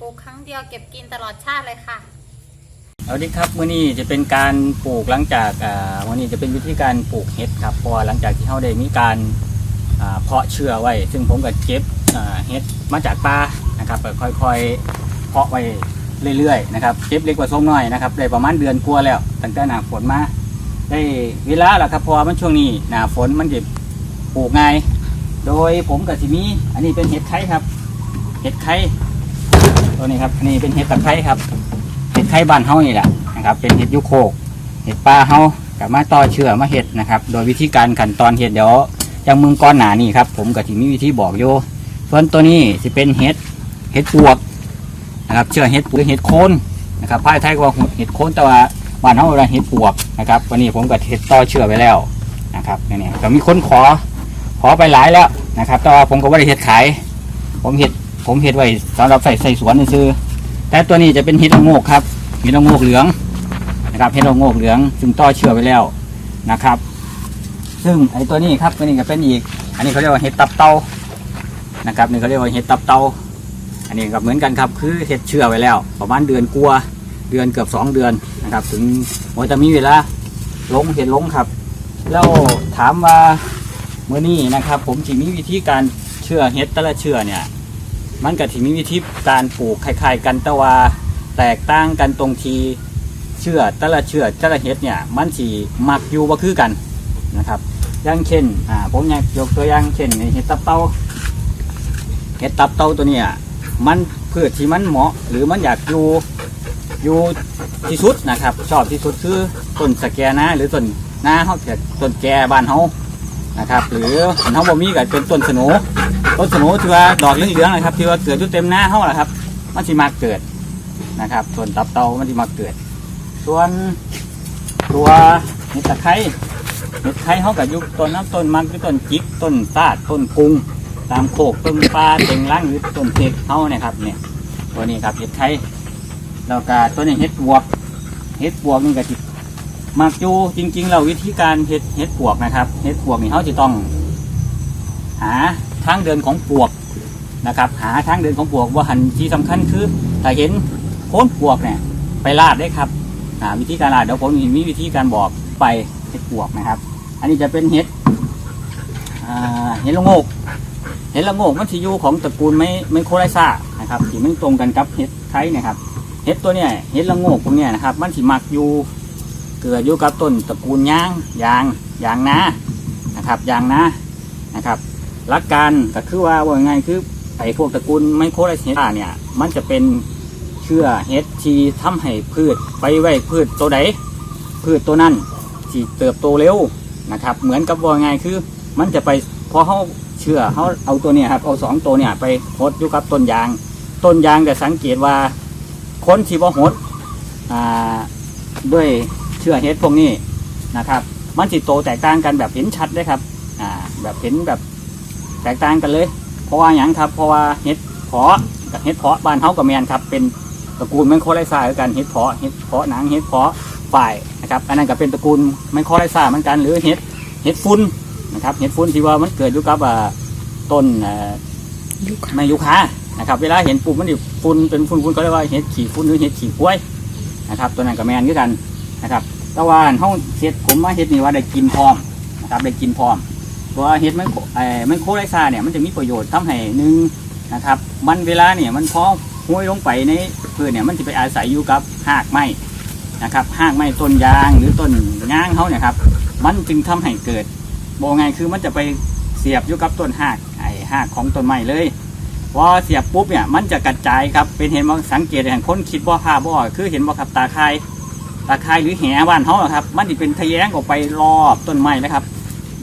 ปลูกครั้งเดียวเก็บกินตลอดชาติเลยค่ะเอาดิครับมื้อนี้จะเป็นการปลูกหลังจากอ่าวันนี้จะเป็นวิธีการปลูกเห็ดครับเพราะว่าหลังจากที่เขาได้มีการอ่าเพาะเชื้อไว้ ซึ่งผมก็เก็บอ่าเห็ดมาจากป่านะครับก็ค่อยๆเพาะไว้เรื่อยๆนะครับเก็บเล็กกว่าส้มน้อยนะครับได้ประมาณเดือนกว่าแล้วตั้งแต่หนาฝนมาได้เวลาแล้วครับเพราะว่ามันช่วงนี้หนาฝนมันจะปลูกง่ายโดยผมกับสิมีอันนี้เป็นเห็ดไข่ครับเห็ดไข่ ตัวนี้ครับนนี้เป็นเห็ดตะไคร้ครับเห็ดไข่บ้านเฮานี่แหละนะครับ เป็นเห็ดยุโคกเห็ดป่าเฮากับมาต่อเชื่อมาเห็ดนะครับ โดยวิธีการขั้นตอนเห็ดเดี๋ยวอย่างมึงก้อนหนานี่ครับผมก็ที่มีวิธีบอกโยส่วนตัวนี้จะเป็นเห็ดเห็ดปวกนะครับเชื่อเห็ดปวกเห็ดโคนนะครับภายไทยก็ว่าเห็ดโคนแต่ว่าบ้านเฮาเราเห็ดปวกนะครับวันนี้ผมก็เห็ดต่อเชื่อไปแล้วนะครับนี่ก็มีคนขอขอไปหลายแล้วนะครับ แต่ว่าผมก็ไม่ได้เห็ดขาย ผมเห็ด ผมเห็ดไว้สำหรับใส่ใส่สวนซื้อแต่ตัวนี้จะเป็นเห็ดละโงกครับเห็ดละโงกเหลืองนะครับเห็ดละโงกเหลืองซึ่งต่อเชื่อไปแล้วนะครับ ซึ่งไอ้ตัวนี้ครับตัวนี้ก็เป็นอีก อันนี้เขาเรียกว่าเห็ดตับเตานะครับนี่เขาเรียกว่าเห็ดตับเตาอันนี้ก็เหมือนกันครับคือเห็ดเชื่อไว้แล้ว ประมาณเดือนกลัวเดือนเกือบสองเดือนนะครับ ถึงว่าจะมีเวลาลงเห็ดลงครับ แล้วถามว่าเมื่อนี้นะครับ ผมจะมีวิธีการเชื่อเห็ดแต่ละเชื่อเนี่ย มันก็ที่มีวิธีการปลูกคล้ายๆกันแต่ว่าแตกต่างกันตรงทีเชื่อแต่ละเชื่อแต่ละเห็ดเนี่ยมันสีมักอยู่บ่คือกันนะครับอย่างเช่นอ่าผมอยากยกตัวอย่างเช่นเห็ดตับเต้าเห็ดตับเต้าตัวเนี้มันพืชที่มันเหมาะหรือมันอยากอยู่อยู่ที่สุดนะครับ ชอบที่สุดคือต้นสแกนะหรือต้นนาเขาเกิดต้นแกบ้านเขานะครับ หรือเขาบ่มีก็เป็นต้นสนู ต้นสนุที่ว่าดอกเหลืองๆนะครับที่ว่าเกิดอยู่เต็มหน้าเขาแหละครับมันสิมาเกิดนะครับ ส่วนตับเตามันสิมาเกิด ส่วนตัวเห็ดตะไคร้เห็ดไคร้เขากับยุคต้นน้ำต้นมันคือต้นจิกต้นซาดต้นกุ้งตามโคกต้นปลาเต็งล่างหรือต้นเพกเขาเนี่ยครับเนี่ยตัวนี้ครับเห็ดไคร้แล้วก็ตัวนี้เห็ดบวกเห็ดบวกนี่ก็จิมักอยู่จริงๆเราวิธีการเห็ดเห็ดบวกนะครับเห็ดบวกนี่เขาจะต้อง หา ทางเดินของปวกนะครับหาทางเดินของปวกว่าหันที่สำคัญคือถ้าเห็นโคนปวกเนี่ยไปลาดได้ครับอ่าวิธีการลาดเดี๋ยวผมมีวิธีการบอกไปเห็ดปวกนะครับ อันนี้จะเป็นเห็ดเห็ดละโงกเห็ดละโงกมันที่อยู่ของตระกูลไม่ไม่โคไรซ่านะครับที่มันตรงกันกับเห็ดไทยนะครับเห็ดตัวเนี้ยเห็ดละโงกพวกเนี้ยนะครับ มันที่มักอยู่เกิดอยู่กับต้นตระกูลยางยางยางนานะครับยางนานะครับ หลักการก็คือว่าว่าไงคือไอ้พวกตระกูลไมโครไลเซตาเนี่ยมันจะเป็นเชื้อเห็ดที่ทำให้พืชไปไว้พืชตัวใดพืชตัวนั้นที่เติบโตเร็วนะครับ เหมือนกับว่าไงคือ มันจะไปพอเขาเชื่อเขาเอาตัวเนี่ยครับเอาสองตัวเนี่ยไปหดอยู่กับต้นยาง ต้นยางจะสังเกตว่าคนที่ว่าหดอ่าด้วยเชื้อเห็ดพวกนี้นะครับ มันจิโตแตกต่างกันแบบเห็นชัดเลยครับอ่าแบบเห็นแบบ แตกต่างกันเลย เพราะว่าอย่างครับ เพราะว่าเห็ดเพาะกับเห็ดเพาะบ้านเฮากับแมนครับ เป็นตระกูลไมโครไลซาเหมือนกันเห็ดเพาะเห็ดเพาะหนังเห็ดเพาะฝ่ายนะครับ อันนั้นก็เป็นตระกูลไมโครไลซาเหมือนกัน หรือเห็ดเห็ดฟุ้นนะครับ เห็ดฟุ้นที่ว่ามันเกิดอยู่กับอ่าต้นอ่าไมยุคานะครับ เวลาเห็นปุ่มมันอยู่ฟุ้นเป็นฟุ้นฟุ้นก็เรียกว่าเห็ดขี่ฟุ้นหรือเห็ดขี่กล้วยนะครับ ตัวนั้นกับแมนด้วยกันนะครับแต่ว่าเฮาเห็ดผมมาเห็ดนี่ว่าได้กินพร้อมนะครับได้กินพร้อม ตัวเห็ดไมโครไอ้ไมโครไลซาเนี่ยมันจะมีประโยชน์ทำให้หนึ่งนะครับ มันเวลาเนี่ยมันพอห้วยลงไปในพืชเนี่ยมันจะไปอาศัยอยู่กับหากไม้นะครับหากไม้ต้นยางหรือต้นย่างเขาเนี่ยครับมันจึงทำให้เกิดบอกไงคือมันจะไปเสียบอยู่กับต้นหากไอ้หากของต้นไม้เลยพอเสียบปุ๊บเนี่ยมันจะกระจายครับเป็นเห็นว่าสังเกตเห็นคนคิดว่าผ้าบ่อคือเห็นว่าครับตาคายตาคายหรือแหบ้านเขาครับ มันจะเป็นทะแยงออกไปรอบต้นไม้เลยครับ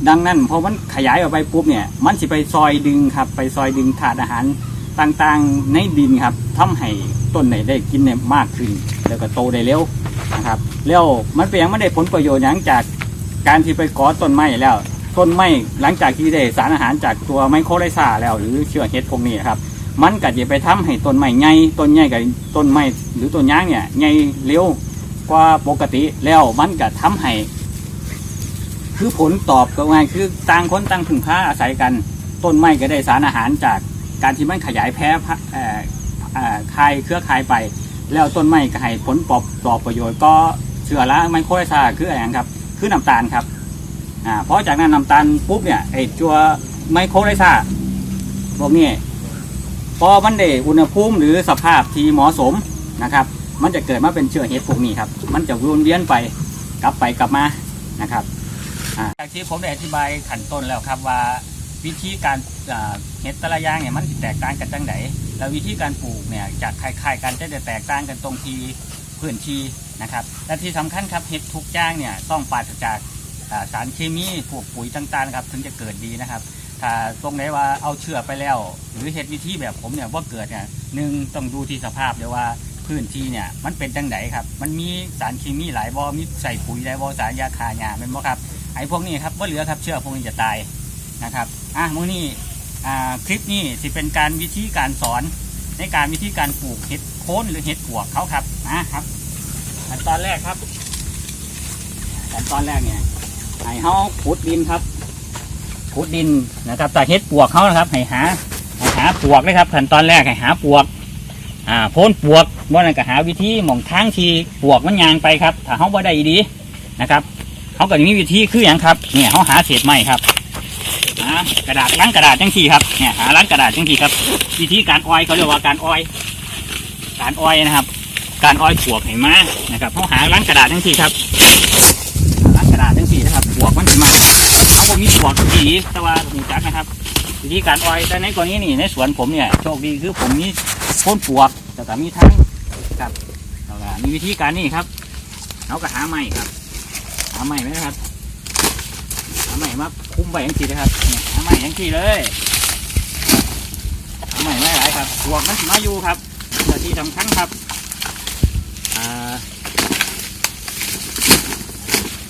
ดังนั้นพอมันขยายออกไปปุ๊บเนี่ย มันสิไปซอยดึงครับ ไปซอยดึงถาดอาหารต่างๆในดินครับทำให้ต้นไหนได้กินเนี่ยมากขึ้น แล้วก็โตได้เร็วนะครับแล้วมันเป็นยังไม่ได้ผลประโยชน์อย่างจากการที่ไปก่อต้นไม้แล้ว ต้นไม้หลังจากที่ได้สารอาหารจากตัวไมโครไลซาแล้ว หรือเชื้อเห็ดพวกนี้ครับมันก็จะไปทำให้ต้นไม้ใหญ่ต้นใหญ่กับต้นไม้หรือต้นยางเนี่ยใหญ่เร็วกว่าปกติแล้วมันก็ทำให้ คือผลตอบก็ง่ายคือต่างคนต่างพึ่งพาอาศัยกัน ต้นไม้ก็ได้สารอาหารจากการที่มันขยายแพร่พักเอ่ออ่าคายเครือคายไป แล้วต้นไม้ก็ให้ผลปอบต่อประโยชน์ก็เชื้อละไมโครไลซาคืออะไรครับ คือน้ำตาลครับอ่าเพราะจากนั้นน้ำตาลปุ๊บเนี่ยไอตัวไมโครไลซาพวกนี้พอมันได้อุณหภูมิหรือสภาพที่เหมาะสมนะครับ มันจะเกิดมาเป็นเชื้อเห็ดพวกนี้ครับ มันจะวนเวียนไปกลับไปกลับมานะครับ จากที่ผมได้อธิบายขั้นต้นแล้วครับว่า วิธีการเห็ดต่ละย่างเนี่ยมันแตกต่างกันจังไหนแล้ววิธีการปลูกเนี่ยจากคล้ายๆกันจะแตกต่างกันตรงที่พื้นที่นะครับและที่สำคัญครับเห็ดทุกอย่างเนี่ยต้องปราศจากสารเคมีพวกปุ๋ยต่างๆครับถึงจะเกิดดีนะครับ ถ้าตรงไหนว่าเอาเชื้อไปแล้ว หรือเห็ดวิธีแบบผมเนี่ยว่าเกิดเนี่ยหนึ่งต้องดูที่สภาพเดี๋ยวว่าพื้นที่เนี่ยมันเป็นจังไดครับ มันมีสารเคมีหลายบ่มีใส่ปุ๋ยหลายบ่สารยาคาหญ้าเป็นบ่ครับ ไอ้พวกนี้ครับว่าเหลือครับเชื่อพวกนี้จะตายนะครับอะมื้อนี้อ่าคลิปนี้สิเป็นการวิธีการสอนในการวิธีการปลูกเห็ดโคนหรือเห็ดปวกเขาครับนะครับขั้นตอนแรกครับขั้นตอนแรกเนี่ยให้เฮาขุดดินครับขุดดินนะครับแต่เห็ดปวกเขานะครับให้หาให้หาปวกเลยครับขั้นตอนแรกให้หาปวกอ่าโพนปวกว่านั่นก็หาวิธีหม่องทางที่ปวกมันยางไปครับ ถ้าเขาบ่ได้ดีนะครับ เขาก็จะมีวิธีคืออย่างครับเนี่ยเขาหาเศษไม้ครับหากระดาษล้างกระดาษจังทีครับเนี่ยหาล้างกระดาษจังทีครับ วิธีการออยเขาเรียกว่าการออย การออยนะครับ การออยปวกเห็นไหมนะครับเขาหาล้างกระดาษจังทีครับล้างกระดาษจังทีนะครับปวกมันจะมาเขาบ่มีปวกดีแต่ว่าหูจักนะครับวิธีการออยแต่ในกรณีนี่ในสวนผมเนี่ยโชคดีคือผมมีพ่นปวกแต่ก็มีทั้งครับแล้วก็มีวิธีการนี่ครับเราก็หาไม้ครับ หาไม้ไหมครับหาไม้มาคุ้มไว้ย่างทีนะครับเนี่ยหม้อย่างทีเลยหาไม้ไม่หลายครับปวกนสิมาอยู่ครับแต่ที่สำคัญครับอ่า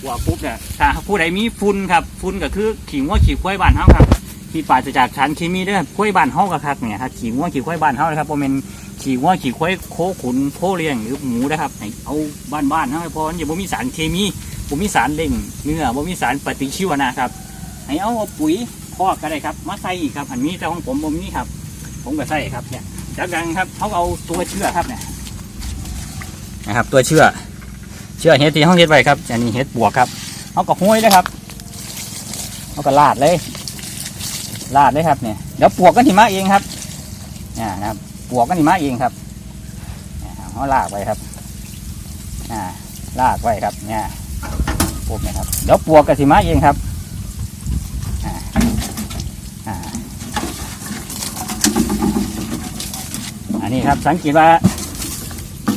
ปวกปุ๊บเนี่ยถ้าผู้ใดมีฝุ่นครับฝุ่นก็คือขิงว่าขีดควายบ้านเฮาครับที่ปราศจากสารเคมีด้วยกล้วยบ้านเฮากะครับเนี่ยครับขี่งัวขี่ควายบ้านเฮานะครับบ่แม่นขี่งัวขี่ควายโคขุนโคเลี้ยงหรือหมูนะครับเอาบ้านบ้านๆเฮาให้พอมันอย่าบ่มีสารเคมี บ่มีสารเล่งเนื้อบ่มีสารปฏิชีวนะครับให้เอาปุ๋ยคอกก็ได้ครับ มาใส่อีกครับอันนี้แต่ของผมบ่มีครับ ผมก็ใส่ครับเนี่ยจากนั้นครับเขาเอาตัวเชื่อครับเนี่ยนะครับ ตัวเชื่อเชื่อเห็ดที่เขาเห็ดไว้ครับอันนี้เห็ดบวกครับเขาก็ห้อยเลยครับเขาก็ลาดเลย ลาดเลยครับเนี่ยเดี๋ยวปวกกันหิมะเองครับนี่นะครับปวกกันหิมะเองครับเนี่ยเขาลากไว้ครับอ่าลากไว้ครับเนี่ย ปุ๊บเนี่ยครับเดี๋ยวปวกกันหิมะเองครับอันนี้ครับสังเกตว่า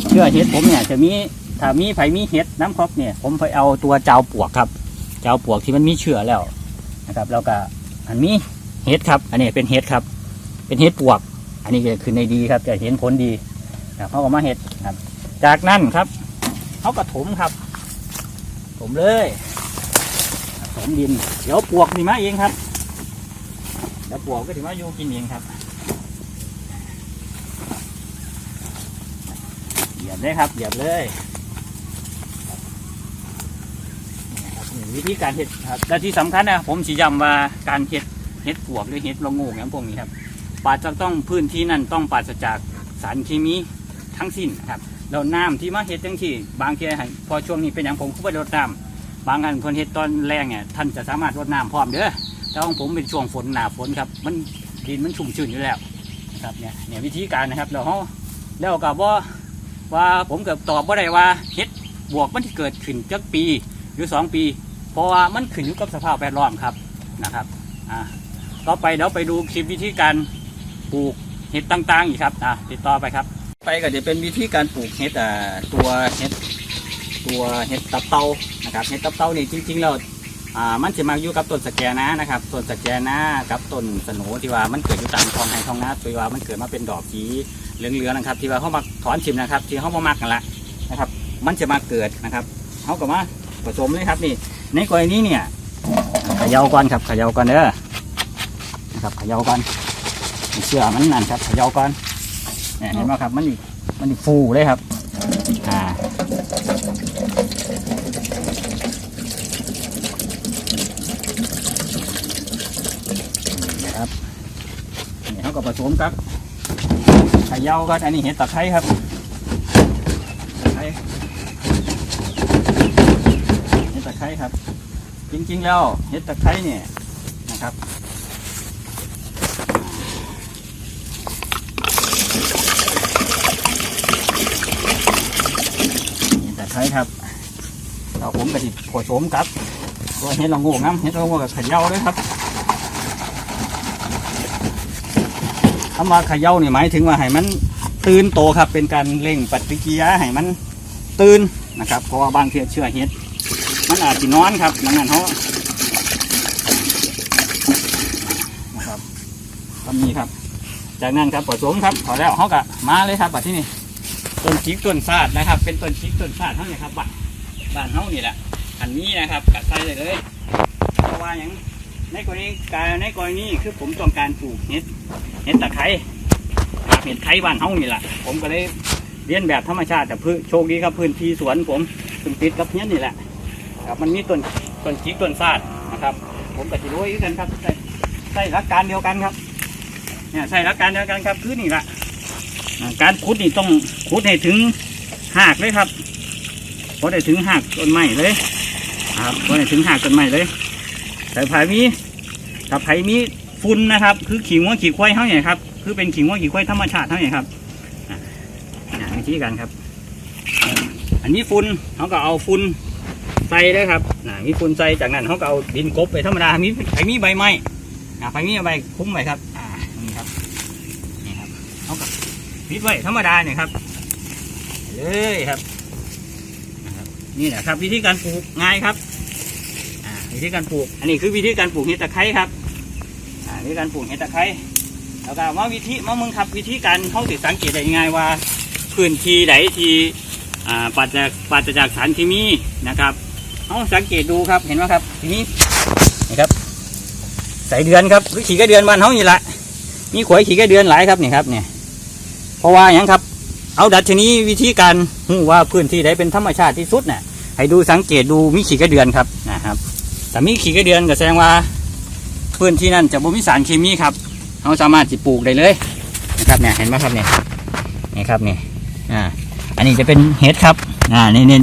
เชื่อเห็ดผมเนี่ยจะมีถ้ามีไผ่มีเห็ดน้ำครบเนี่ย ผมไปเอาตัวเจ้าปวกครับ เจ้าปวกที่มันมีเชื้อแล้วนะครับ แล้วก็อันนี้เห็ดครับ อันนี้เป็นเห็ดครับ เป็นเห็ดปวก อันนี้คือในดีครับจะเห็นผลดีนะครับเขาก็มาเห็ดครับ จากนั้นครับเขาก็ถมครับ ถมเลยถมดิน เดี๋ยวปวกนี่มาเองครับเดี๋ยวปวกก็ถือมาอยู่กินเองครับเหยียบเลยครับเหยียบเลยวิธีการเห็ดครับและที่สำคัญนะผมสีย้ำว่าการเห็ดเห็ดปวกหรือเห็ดละงกอย่างพวกนี้ครับปราศจากต้องพื้นที่นั่นต้องปราศจากสารเคมีทั้งสิ้นครับ แล้วน้ำที่มาเห็ดจังที่บางทีให้พอช่วงนี้เป็นอย่างผมก็ไปรดน้ำบางอันคนเห็ดตอนแรงเนี่ยท่านจะสามารถรดน้ำพร้อมเด้อแต่ของผมเป็นช่วงฝนหนาฝนครับมันดินมันชุ่มชื้นอยู่แล้วครับเนี่ยเนี่ยวิธีการนะครับเราเขาแล้วกับว่าว่าผมเกิดตอบว่าได้ว่าเห็ดบวกมันที่เกิดขึ้นจักปีหรือสองปี เพราะว่ามันขึ้นอยู่กับสภาพแวดล้อมครับนะครับอ่าต่อไปเดี๋ยวไปดูคลิปวิธีการปลูกเห็ดต่างๆอีกครับอะติดต่อไปครับ ไปก็จะเป็นวิธีการปลูกเห็ดอ่าตัวเห็ดตัวเห็ดตับเต้านะครับเห็ดตับเต้านี่จริงๆแล้วอ่ามันจะมาอยู่กับต้นสแกนะนะครับต้นสแกนะกับต้นสนูที่ว่ามันเกิดอยู่ตามท้องไร่ท้องนาที่ว่ามันเกิดมาเป็นดอกสีเหลืองๆนะครับ ที่ว่าเขามาถอนชิมนะครับ ที่เขามามักกันละนะครับ มันจะมาเกิดนะครับเขาก็มาผสมเลยครับนี่ ในกรณีเนี่ยขย่าก่อนครับขย่าก่อนเด้อนะครับขย่าก่อนเชื่อมันนั่นครับขย่าก่อน เนี่ยเห็นไหมครับ มันนี่มันนี่ฟูเลยครับ อ่าครับนี่เขาก็ผสมครับเขย่าก็อันนี้เห็ดตะไคร้ครับตะไคร้เห็ดตะไคร้ครับ จริงๆแล้วเห็ดตะไคร้เนี่ยนะครับ นี่ตะ ไคร้ครับเราผมกับที่ผสมกับตัวเห็ดละงูน้ำเห็ดละงูกับขย่าเลยครับคำว่าขย่านี่หมายถึงว่าให้มันตื่นโตครับ เป็นการเร่งปฏิกิริยาให้มันตื่นนะครับ เพราะว่าบางเทีเชื่อเห็ดมันอาจจะนอนครับดังนั้นเขานะครับก็มีครับ จากนั้นครับผสมครับพอแล้วเขาก็มาเลยครับบัดที่นี่ ต้นชิกต้นซาดนะครับ เป็นต้นชิกต้นซาดเท่านี้ครับบ้านบ้านเฮานี่แหละ อันนี้นะครับกัดใส่เลยเลยเพราะว่าอย่างในกรณีการในกรณีคือผมต้องการปลูกเห็ดเห็ดตะไคร้ครับเห็ดไคร้บ้านเฮานี่แหละผมก็เลยเรียนแบบธรรมชาติแต่พื้นโชคดีครับพื้นที่สวนผมถึงติดกับเนี้ยนี่แหละ ครับมันมีต้นต้นชิกต้นซาดนะครับ ผมกับจิโร่ยกันครับใส่ใส่หลักการเดียวกันครับเนี่ยใส่หลักการเดียวกันครับคือนี่แหละ การขุดนี่ต้องขุดให้ถึงหากเลยครับพอได้ถึงหากต้นไม้เลยครับพอได้ถึงหากต้นไม้เลยแต่ไผ่มีถ้าไผ่มีฝุ่นนะครับ คือขิงว่าขี่ควายเท่าไหร่ครับ คือเป็นขิงว่าขี่ควายธรรมชาติเท่าไหร่ครับอย่าวิธีการครับ อันนี้ฝุ่นเขาก็เอาฝุ่นใส่เลยครับอ่ามีฝุ่นใส่จากนั้นเขาก็เอาดินกบไปธรรมดามีไผ่มีใบไม้อ่ไผ่มีใบคุ้มไว้ครับอ่านี่ครับนี่ครับเขาก็ ปิดไว้ธรรมดาเนี่ยครับเลยครับนี่แหละครับ วิธีการปลูกง่ายครับอ่าวิธีการปลูก อันนี้คือวิธีการปลูกเห็ดตะไคร้ครับอ่าวิธีการปลูกเห็ดตะไคร้แล้วก็มาวิธีมามึงครับ วิธีการเขาติดสังเกตได้ยังไงว่าพื้นที่ไหนที่อ่าปราศจากปราศจากสารเคมีนะครับเขาสังเกตดูครับเห็นไหมครับ ทีนี้นี่ครับใส่เดือนครับหรือขี่กระเดือนบ้านเขานี่แหละมีขวยขี่กระเดือนหลายครับนี่ครับเนี่ย เพราะว่าอย่างครับ เอาดัชนีวิธีการหูว่าพื้นที่ใดเป็นธรรมชาติที่สุดเนี่ยให้ดูสังเกตดูมีขีกระเดือนครับนะครับแต่มีขีกระเดือนก็แสดงว่าพื้นที่นั้นจะบ่มีสารเคมีครับเราสามารถจิปลูกได้เลยนะครับเนี่ยเห็นไหมครับเนี่ยนี่ครับนี่อ่าอันนี้จะเป็นเห็ดครับอ่านี่นี่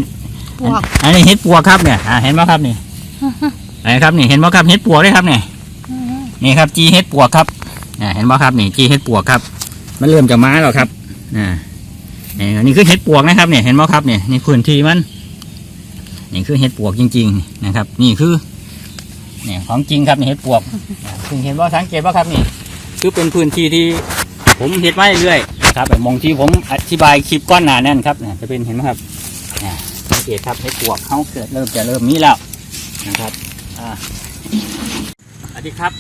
ปวกอันนี้เห็ดปวกครับเนี่ยอ่าเห็นไหมครับนี่ไหนครับนี่เห็นไหมครับเห็ดปวกเลยครับเนี่ยนี่ครับจีเห็ดปวกครับอ่าเห็นไหมครับนี่จีเห็ดปวกครับ มันเริ่มจะมาแล้วครับอ่านี่นี่คือเห็ดปวกนะครับเนี่ยเห็นไหมครับเนี่ยในพื้นที่มันนี่คือเห็ดปวกจริง ๆ นะครับ นี่คือเนี่ยของจริงครับนี่เห็ดปวกอ่าซึ่งเห็นว่าสังเกตว่าครับนี่คือเป็นพื้นที่ที่ผมเห็ดไว้เรื่อยนะครับมองที่ผมอธิบายคลิปก้อนหนาแน่นครับเนี่ยจะเป็นเห็นไหมครับอ่าสังเกตครับเห็ดปวกเขาเกิดเริ่มจะเริ่มมีแล้วนะครับอ่าสวัสดีครับ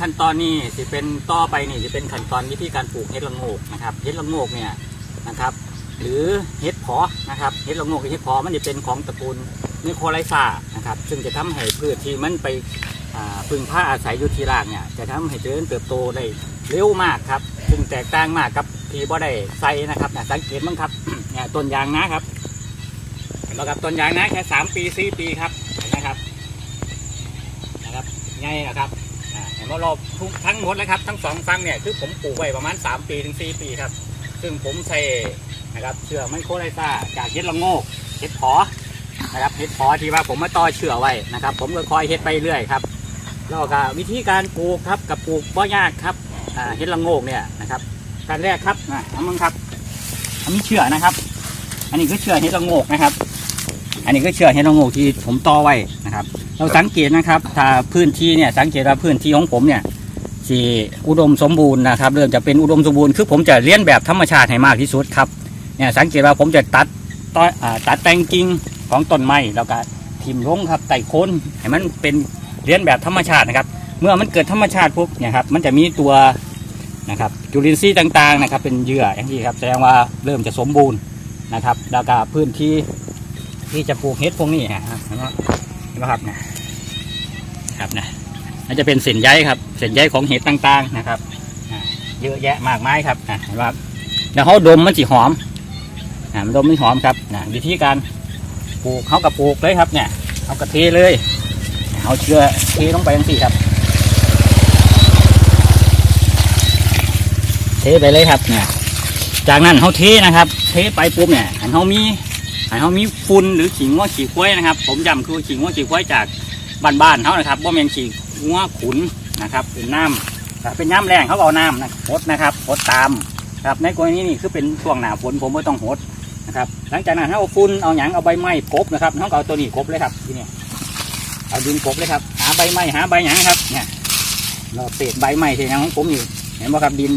ขั้นตอนนี้จะเป็นต่อไปนี่จะเป็นขั้นตอนวิธีการปลูกเห็ดละโงกนะครับเห็ดละโงกเนี่ยนะครับ หรือเห็ดพอนะครับเห็ดละโงกกับเห็ดพอมันจะเป็นของตระกูลนิโคไลซานะครับ ซึ่งจะทำให้พืชที่มันไปพึ่งผ้าอาศัยอยู่ที่รากเนี่ยจะทำให้เจริญเติบโตได้เร็วมากครับ ซึ่งแตกต่างมากกับที่บ่ได้ใส่นะครับเนี่ยสังเกตมั้งครับเนี่ยต้นยางนะครับเห็นไหมครับต้นยางนะแค่สามปีสี่ปีครับนะครับนะครับง่ายนะครับ เห็นว่ารอบทุกทั้งหมดเลยครับ ทั้งสองฟังเนี่ยคือผมปลูกไว้ประมาณ 3 ปีถึง 4 ปีครับ ซึ่งผมใช้นะครับเชื่อไมโครไลซ่าจากเห็ดละโงกเห็ดพอนะครับเห็ดพอที่ว่าผมมาต่อเชื่อไว้นะครับ ผมก็คอยเห็ดไปเรื่อยครับแล้วก็วิธีการปลูกครับกับปลูกบ่ยากครับเห็ดละโงกเนี่ยนะครับการแรกครับนะน้ำมึงครับอันนี้เชื่อนะครับ อันนี้คือเชื่อเห็ดละโงกนะครับ อันนี้ก็เชื่อเห็ดละโงกที่ผมต่อไว้นะครับ เราสังเกตนะครับ ถ้าพื้นที่เนี่ยสังเกตว่าพื้นที่ของผมเนี่ยที่อุดมสมบูรณ์นะครับเริ่มจะเป็นอุดมสมบูรณ์คือผมจะเลี้ยนแบบธรรมชาติให้มากที่สุดครับเนี่ยสังเกตว่าผมจะตัดต้นอ่าตัดแต่งกิ่งของต้นไม้แล้วก็ทิ่มลงครับไต่โคนให้มันเป็นเลี้ยนแบบธรรมชาตินะครับ เมื่อมันเกิดธรรมชาติปุ๊บเนี่ยครับมันจะมีตัวนะครับจุลินทรีย์ต่างๆนะครับ เป็นเหยื่ออย่างที่ครับแสดงว่าเริ่มจะสมบูรณ์นะครับแล้วก็พื้นที่ที่จะปลูกเห็ดพวกนี้ฮะ นไหมเห็นไหมครับเนี่ยครับนะมันจะเป็นเส้นใยครับเส้นใยของเห็ดต่างๆนะครับเยอะแยะมากมายครับอ่าเห็นไหมครับแล้วเขาดมมันสีหอมอ่ามันดมมันหอมครับนะวิธีการปลูกเขากับปลูกเลยครับเนี่ยเขากระเทเลยเอาเชือเทลงไปทังสี่ครับ เทไปเลยครับเนี่ยจากนั้นเขาเทนะครับ เทไปปุ๊บเนี่ยเขามี หันเขามีฝุ่นหรือขิงง้อขี่ควยนะครับ ผมย้ำคือขิงง้อขี่ควยจากบ้านๆเขานะครับว่าเป็นขี่ง้อขุนนะครับ เป็นน้ำเป็นน้ำแรงเขาเอาน้ำนะหดนะครับหดตามครับในกรณีนี้คือเป็นช่วงหนาฝนผมไม่ต้องหดนะครับ หลังจากนั้นเขาเอาฝุ่นเอาหยังเอาใบไม้กบนะครับเขาเอาตัวนี้กบเลยครับที่นี่เอาดินกบเลยครับ หาใบไม้หาใบหยังครับเนี่ยเราเศษใบไม้ที่หยังของผมอยู่เห็นไหมครับดิน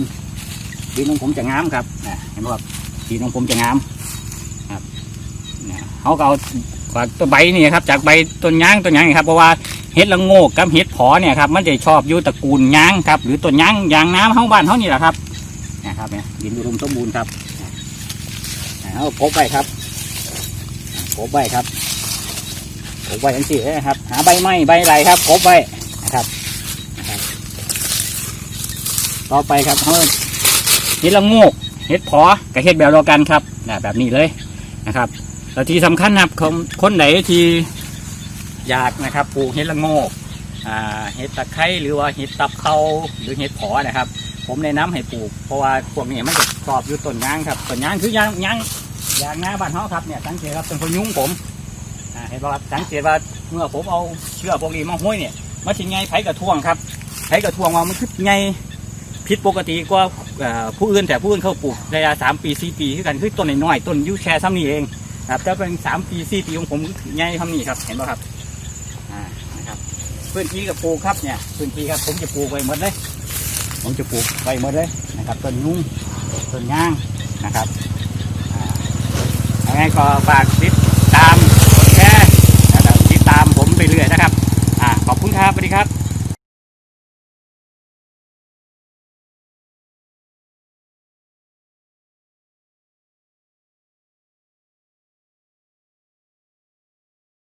ดินของผมจะงามครับเห็นไหมครับดินของผมจะงาม เนี่ยเขาก็เอาจากตัวใบนี่ครับจากใบต้นยางต้นยางนี่ครับเพราะว่าเห็ดละโงกกับเห็ดผอเนี่ยครับมันจะชอบอยู่ตระกูลยางครับ หรือต้นยางยางน้ำห้องบ้านเขานี่แหละครับนะครับเนี่ยดินอุดมสมบูรณ์ครับเขาก็กบไปครับอ่ากบไปครับกบไปทั้งสี่เลยนะครับ หาใบไม้ใบไรครับกบไปนะครับนะครับ ต่อไปครับเขาเห็ดละโงกเห็ดพอกับเห็ดแบบเดียวกันครับแบบนี้เลยนะครับ แล้วที่สำคัญนะครับคนคนไหนที่อยากนะครับปลูกเห็ดละโงกอ่าเห็ดตะไคร้หรือว่าเห็ดตับเขาหรือเห็ดพอนะครับ ผมแนะนำให้ปลูก เพราะว่าพวกนี้มันจะชอบอยู่ต้นยางครับต้นยางคือยางยางยางหน้าบ้านเขาครับเนี่ยสังเกตครับเป็นพยุงผมอ่าเห็นป่ะครับสังเกตว่าเมื่อผมเอาเชือกพวกนี้มาห้อยเนี่ยมาถึงไงไผกระท่วงครับไผกระท่วงว่ามันคือไงผิดปกติกว่าผู้อื่นแต่ผู้อื่นเขาปลูกระยะสามปีสี่ปีคือกันคือต้นน้อยต้นยูแค่ซ้ำนี่เอง ครับแต่เป็นสามปีสี่ปีของผมใหญ่ทำนี่ครับ เห็นป่ะครับอ่านะครับพื้นที่กับปลูกครับเนี่ยพื้นที่ครับผมจะปลูกไว้หมดเลย ผมจะปลูกไว้หมดเลยนะครับต้นยุ่งต้นย่างนะครับอ่ายังไงก็ฝากติดตามกดแชร์นะครับติดตามผมไปเรื่อยนะครับอ่าขอบคุณครับสวัสดีครับ